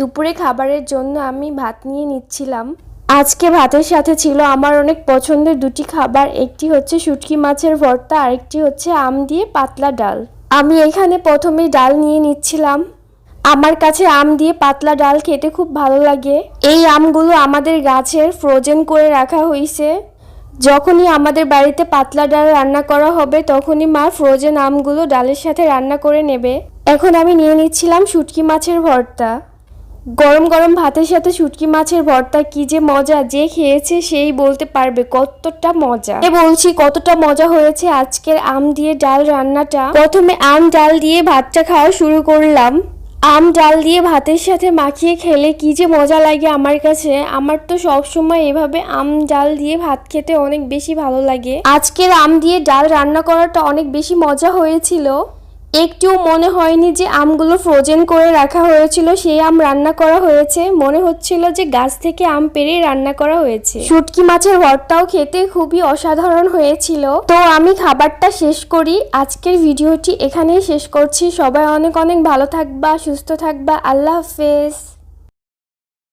দুপুরে খাবারের জন্য আমি ভাত নিয়ে নিচ্ছিলাম। আজকে ভাতের সাথে ছিল আমার অনেক পছন্দের দুটি খাবার, একটি হচ্ছে শুটকি মাছের ভর্তা, আরেকটি হচ্ছে আম দিয়ে পাতলা ডাল। আমি এখানে প্রথমেই ডাল নিয়ে নিচ্ছিলাম। আমার কাছে আম দিয়ে পাতলা ডাল খেতে খুব ভালো লাগে। এই আমগুলো আমাদের গাছের ফ্রোজেন করে রাখা হয়েছে যখনই আমাদের বাড়িতে পাতলা ডাল রান্না করা হবে, তখনই মা ফ্রোজেন আমগুলো ডালের সাথে রান্না করে নেবে। এখন আমি নিয়ে নিচ্ছিলাম শুটকি মাছের ভর্তা। গরম গরম ভাতের সাথে শুটকি মাছের ভর্তা কি যে মজা, যে খেয়েছে সেই বলতে পারবে কতটা মজা। বলছি কতটা মজা হয়েছে আজকের আম দিয়ে ডাল রান্নাটা। প্রথমে আম, ডাল দিয়ে ভাতটা খাওয়া শুরু করলাম। আম, ডাল দিয়ে ভাতের সাথে মাখিয়ে খেলে কি যে মজা লাগে আমার কাছে। আমার তো সব সময় এভাবে আম, ডাল দিয়ে ভাত খেতে অনেক বেশি ভালো লাগে। আজকের আম দিয়ে ডাল রান্না করাটা অনেক বেশি মজা হয়েছিল। একটুও মনে হয়নি যে আমগুলো ফ্রোজেন করে রাখা হয়েছিল, সেই আম রান্না করা হয়েছে। মনে হচ্ছিল যে গাছ থেকে আম পেরে রান্না করা হয়েছে। শুটকি মাছের ভর্তাও খেতে খুবই অসাধারণ হয়েছিল। তো আমি খাবারটা শেষ করি। আজকের ভিডিওটি এখানেই শেষ করছি। সবাই অনেক অনেক ভালো থাকবা, সুস্থ থাকবা। আল্লাহ হাফেজ।